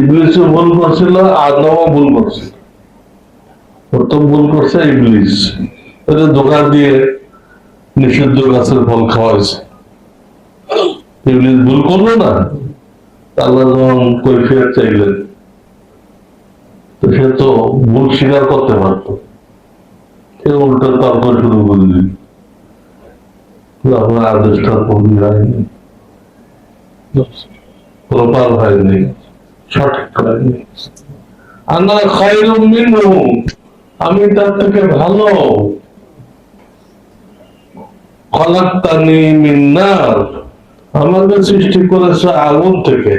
ইবলিশ ভুল করছিল, আদমও ভুল করছিল। প্রথম ভুল করছে ইবলিশ ওদের দোকান দিয়ে নিষিদ্ধ গাছের ফল খাওয়াইছে ইবলিশ ভুল করল না। আল্লাহ যখন চাইলেন সে তো ভুল স্বীকার করতে পারতো। সে উল্টো তর্ক শুরু করে দিল। আপনার আদেশটা প্রপার হয়নি। সঠিক মিনহু আমি তার থেকে ভালো। খলাক্তানি আমাকে সৃষ্টি করেছে আগুন থেকে।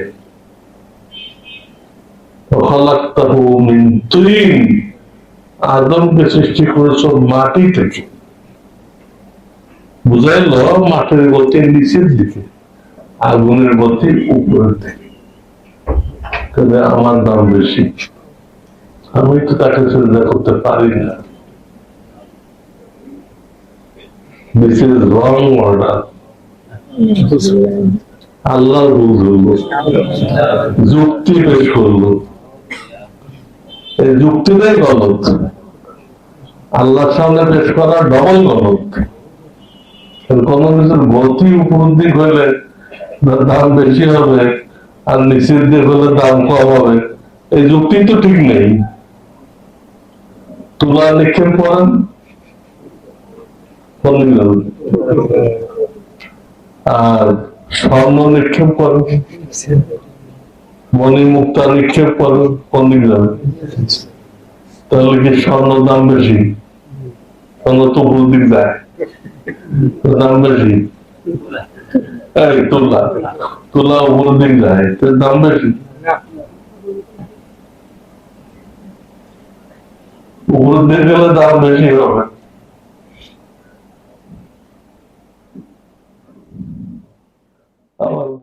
খলাক্তাহু মিন তুইন আদমকে সৃষ্টি করেছে মাটি থেকে। বুঝাইল মাটির গতি নিচের দিকে, আগুনের গতি উপরের দিকে। তবে আমার দাম বেশি। আমি তো তাকে চিন্তা করতে পারি না। দিস ইজ রং অর্ডার ভুল ধরলো যুক্তি করল এই যুক্তিটাই গলত। আল্লাহর সামনে পেশ করা ডবল গলত। কোন কিছুর গতি দিক হলে দাম বেশি হবে। আর নিচের দিক হলে দাম কম হবে। এই যুক্তি তো ঠিক নেই। তুলা নিক্ষেপ করেন? আর স্বর্ণ নিক্ষেপ করেন মণি মুক্তা নিক্ষেপ করেন যাবে তাহলে কি স্বর্ণ দাম বেশি? স্বর্ণ তো যায় তো দাম বেশি। এই তুলা তুলা উপর দিক যায় তো দাম বেশি উপর দিক